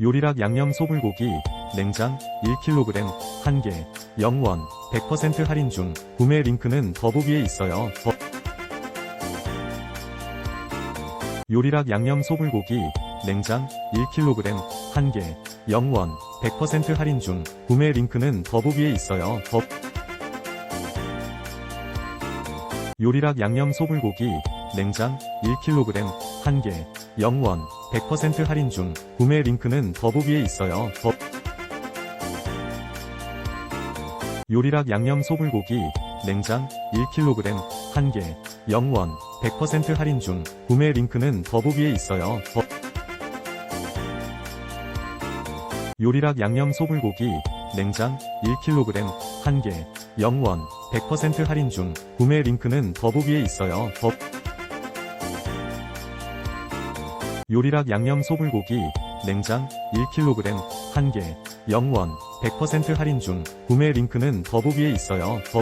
요리락 양념 소불고기, 냉장, 1kg, 1개, 0원, 100% 할인 중, 구매 링크는 더보기에 있어요. 더... 요리락 양념 소불고기, 냉장, 1kg, 1개, 0원, 100% 할인 중, 구매 링크는 더보기에 있어요. 더... 요리락 양념 소불고기, 냉장, 1kg, 1개, 0원, 100% 할인 중, 구매 링크는 더보기에 있어요. 더... 요리락 양념 소불고기, 냉장, 1kg, 1개, 0원, 100% 할인 중, 구매 링크는 더보기에 있어요. 더... 요리락 양념 소불고기, 냉장, 1kg, 1개, 0원, 100% 할인 중, 구매 링크는 더보기에 있어요. 더... 요리락 양념 소불고기, 냉장, 1kg, 1개, 0원, 100% 할인 중, 구매 링크는 더보기에 있어요. 더...